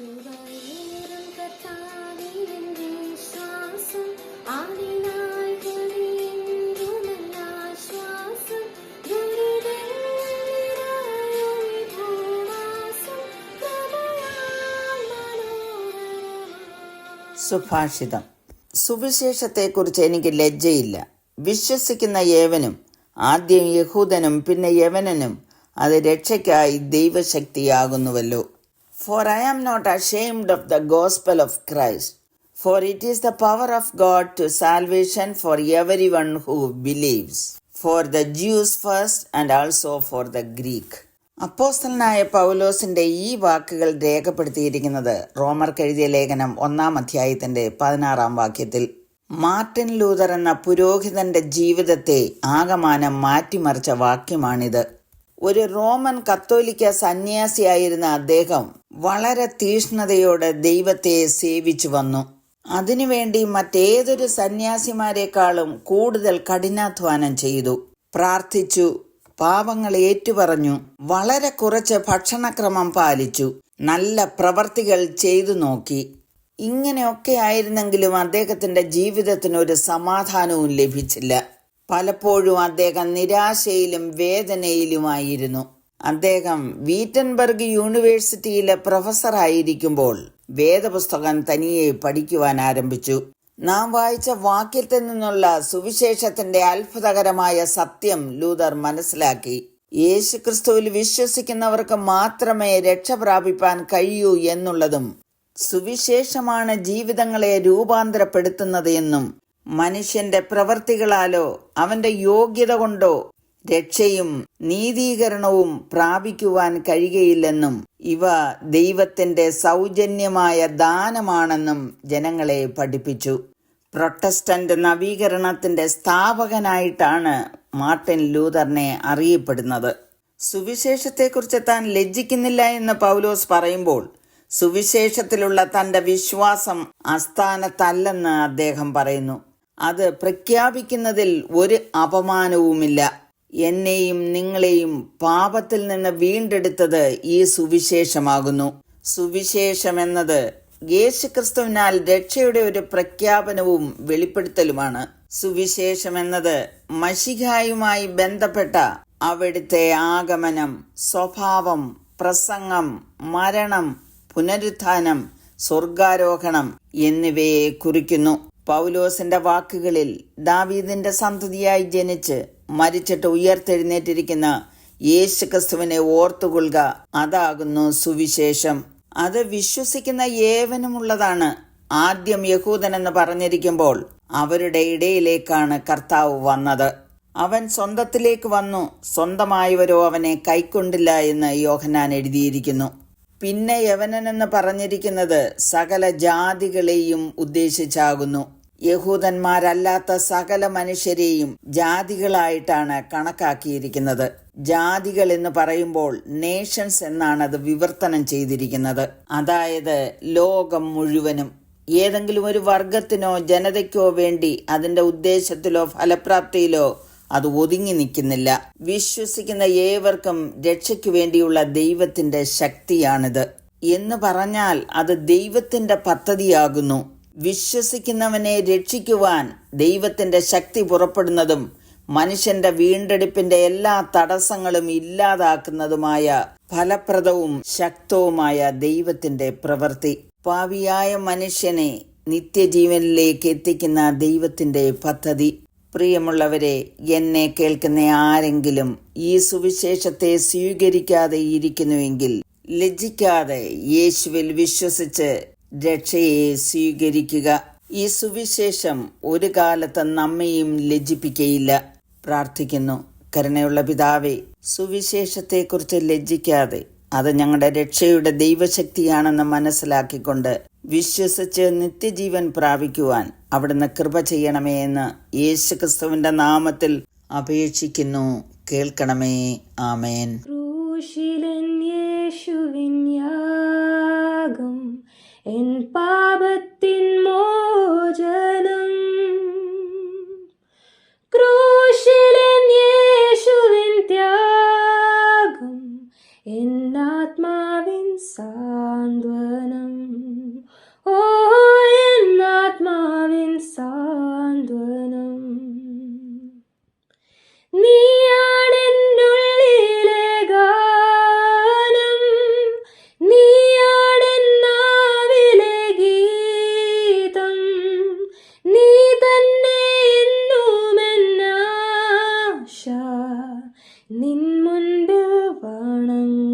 സുഭാഷിതം. സുവിശേഷത്തെക്കുറിച്ച് എനിക്ക് ലജ്ജയില്ല. വിശ്വസിക്കുന്ന ഏവനും ആദ്യം യഹൂദനും പിന്നെ യവനനും അത് രക്ഷയ്ക്കായി ദൈവശക്തിയാകുന്നുവല്ലോ. I am not ashamed of the gospel of Christ for it is the power of God to salvation for every one who believes for the Jews first and also for the Greek അപ്പോസ്തലനായ പൗലോസിന്റെ ഈ വാക്കുകൾ രേഖപ്പെടുത്തിയിരിക്കുന്നത് റോമർക്ക് എഴുതിയ ലേഖനം ഒന്നാം അധ്യായത്തിന്റെ പതിനാറാം വാക്യത്തിൽ. മാർട്ടിൻ ലൂതർ എന്ന പുരോഹിതന്റെ ജീവിതത്തെ ആകമാനം മാറ്റിമറിച്ച വാക്യമാണിത്. ഒരു റോമൻ കത്തോലിക്ക സന്യാസിയായിരുന്ന അദ്ദേഹം വളരെ തീഷ്ണതയോടെ ദൈവത്തെ സേവിച്ചു വന്നു. അതിനുവേണ്ടി മറ്റേതൊരു സന്യാസിമാരെക്കാളും കൂടുതൽ കഠിനാധ്വാനം ചെയ്തു. പ്രാർത്ഥിച്ചു പാപങ്ങൾ ഏറ്റുപറഞ്ഞു വളരെ കുറച്ച് ഭക്ഷണക്രമം പാലിച്ചു നല്ല പ്രവർത്തികൾ ചെയ്തു നോക്കി. ഇങ്ങനെയൊക്കെ ആയിരുന്നെങ്കിലും അദ്ദേഹത്തിന്റെ ജീവിതത്തിന് ഒരു സമാധാനവും ലഭിച്ചില്ല. പലപ്പോഴും അദ്ദേഹം നിരാശയിലും വേദനയിലുമായിരുന്നു. അദ്ദേഹം വീറ്റൻബർഗ് യൂണിവേഴ്സിറ്റിയിലെ പ്രൊഫസറായിരിക്കുമ്പോൾ വേദപുസ്തകം തനിയെ പഠിക്കുവാൻ ആരംഭിച്ചു. നാം വായിച്ച വാക്യത്തിൽ നിന്നുള്ള സുവിശേഷത്തിന്റെ അത്ഭുതകരമായ സത്യം ലൂതർ മനസ്സിലാക്കി. യേശുക്രിസ്തുവിൽ വിശ്വസിക്കുന്നവർക്ക് മാത്രമേ രക്ഷ പ്രാപിപ്പാൻ കഴിയൂ എന്നുള്ളതും സുവിശേഷമാണ് ജീവിതങ്ങളെ രൂപാന്തരപ്പെടുത്തുന്നത് എന്നും മനുഷ്യന്റെ പ്രവർത്തികളാലോ അവന്റെ യോഗ്യത കൊണ്ടോ രക്ഷയും നീതീകരണവും പ്രാപിക്കുവാൻ കഴിയയില്ലെന്നും ഇവ ദൈവത്തിന്റെ സൗജന്യമായ ദാനമാണെന്നും ജനങ്ങളെ പഠിപ്പിച്ചു. പ്രൊട്ടസ്റ്റന്റ് നവീകരണത്തിന്റെ സ്ഥാപകനായിട്ടാണ് മാർട്ടിൻ ലൂതറിനെ അറിയപ്പെടുന്നത്. സുവിശേഷത്തെക്കുറിച്ച് താൻ ലജ്ജിക്കുന്നില്ല എന്ന് പൗലോസ് പറയുമ്പോൾ സുവിശേഷത്തിലുള്ള തന്റെ വിശ്വാസം അസ്ഥാനത്തല്ലെന്ന് അദ്ദേഹം പറയുന്നു. അത് പ്രഖ്യാപിക്കുന്നതിൽ ഒരു അപമാനവുമില്ല. എന്നെയും നിങ്ങളെയും പാപത്തിൽ നിന്ന് വീണ്ടെടുത്തത് ഈ സുവിശേഷമാകുന്നു. സുവിശേഷം എന്നത് യേശുക്രിസ്തുവിനാൽ രക്ഷയുടെ ഒരു പ്രഖ്യാപനവും വെളിപ്പെടുത്തലുമാണ്. സുവിശേഷം എന്നത് മഷികായുമായി ബന്ധപ്പെട്ട അവിടുത്തെ ആഗമനം സ്വഭാവം പ്രസംഗം മരണം പുനരുത്ഥാനം സ്വർഗാരോഹണം എന്നിവയെ കുറിക്കുന്നു. പൗലോസിന്റെ വാക്കുകളിൽ ദാവീദിന്റെ സന്തതിയായി ജനിച്ച് മരിച്ചിട്ട് ഉയർത്തെഴുന്നേറ്റിരിക്കുന്ന യേശു ക്രിസ്തുവിനെ ഓർത്തുകൊള്ളുക അതാകുന്നു സുവിശേഷം. അത് വിശ്വസിക്കുന്ന ഏവനുമുള്ളതാണ്. ആദ്യം യഹൂദൻ എന്ന് പറഞ്ഞിരിക്കുമ്പോൾ അവരുടെ ഇടയിലേക്കാണ് കർത്താവ് വന്നത്. അവൻ സ്വന്തത്തിലേക്ക് വന്നു. സ്വന്തമായവരോ അവനെ കൈക്കൊണ്ടില്ല എന്ന് യോഹനാൻ എഴുതിയിരിക്കുന്നു. പിന്നെ യവനനെന്ന് പറഞ്ഞിരിക്കുന്നത് സകല ജാതികളെയും ഉദ്ദേശിച്ചാകുന്നു. യഹൂദന്മാരല്ലാത്ത സകല മനുഷ്യരെയും ജാതികളായിട്ടാണ് കണക്കാക്കിയിരിക്കുന്നത്. ജാതികൾ എന്ന് പറയുമ്പോൾ നേഷൻസ് എന്നാണ് അത് വിവർത്തനം ചെയ്തിരിക്കുന്നത്. അതായത് ലോകം മുഴുവനും. ഏതെങ്കിലും ഒരു വർഗത്തിനോ ജനതയ്ക്കോ വേണ്ടി അതിന്റെ ഉദ്ദേശത്തിലോ ഫലപ്രാപ്തിയിലോ അത് ഒതുങ്ങി നിൽക്കുന്നില്ല. വിശ്വസിക്കുന്ന ഏവർക്കും രക്ഷയ്ക്ക് വേണ്ടിയുള്ള ദൈവത്തിന്റെ ശക്തിയാണിത്. എന്ന് പറഞ്ഞാൽ അത് ദൈവത്തിന്റെ പദ്ധതിയാകുന്നു. വിശ്വസിക്കുന്നവനെ രക്ഷിക്കുവാൻ ദൈവത്തിന്റെ ശക്തി പുറപ്പെടുന്നതും മനുഷ്യന്റെ വീണ്ടെടുപ്പിന്റെ എല്ലാ തടസ്സങ്ങളും ഇല്ലാതാക്കുന്നതുമായ ഫലപ്രദവും ശക്തവുമായ ദൈവത്തിന്റെ പ്രവൃത്തി. പാവിയായ മനുഷ്യനെ നിത്യജീവനിലേക്ക് എത്തിക്കുന്ന ദൈവത്തിന്റെ പദ്ധതി. പ്രിയമുള്ളവരെ എന്നെ കേൾക്കുന്ന ആരെങ്കിലും ഈ സുവിശേഷത്തെ സ്വീകരിക്കാതെ ഇരിക്കുന്നുവെങ്കിൽ ലജ്ജിക്കാതെ യേശുവിൽ വിശ്വസിച്ച് രക്ഷയെ സ്വീകരിക്കുക. ഈ സുവിശേഷം ഒരു കാലത്ത് നമ്മയും ലജ്ജിപ്പിക്കയില്ല. പ്രാർത്ഥിക്കുന്നു. കരുണയുള്ള പിതാവേ സുവിശേഷത്തെക്കുറിച്ച് ലജ്ജിക്കാതെ അത് ഞങ്ങളുടെ രക്ഷയുടെ ദൈവശക്തിയാണെന്ന് മനസ്സിലാക്കിക്കൊണ്ട് വിശ്വസിച്ച് നിത്യജീവൻ പ്രാപിക്കുവാൻ അവിടുന്ന് കൃപ ചെയ്യണമേ എന്ന് യേശുക്രിസ്തുവിന്റെ നാമത്തിൽ അപേക്ഷിക്കുന്നു. കേൾക്കണമേ. ആമേൻ. മുൻപ് പണം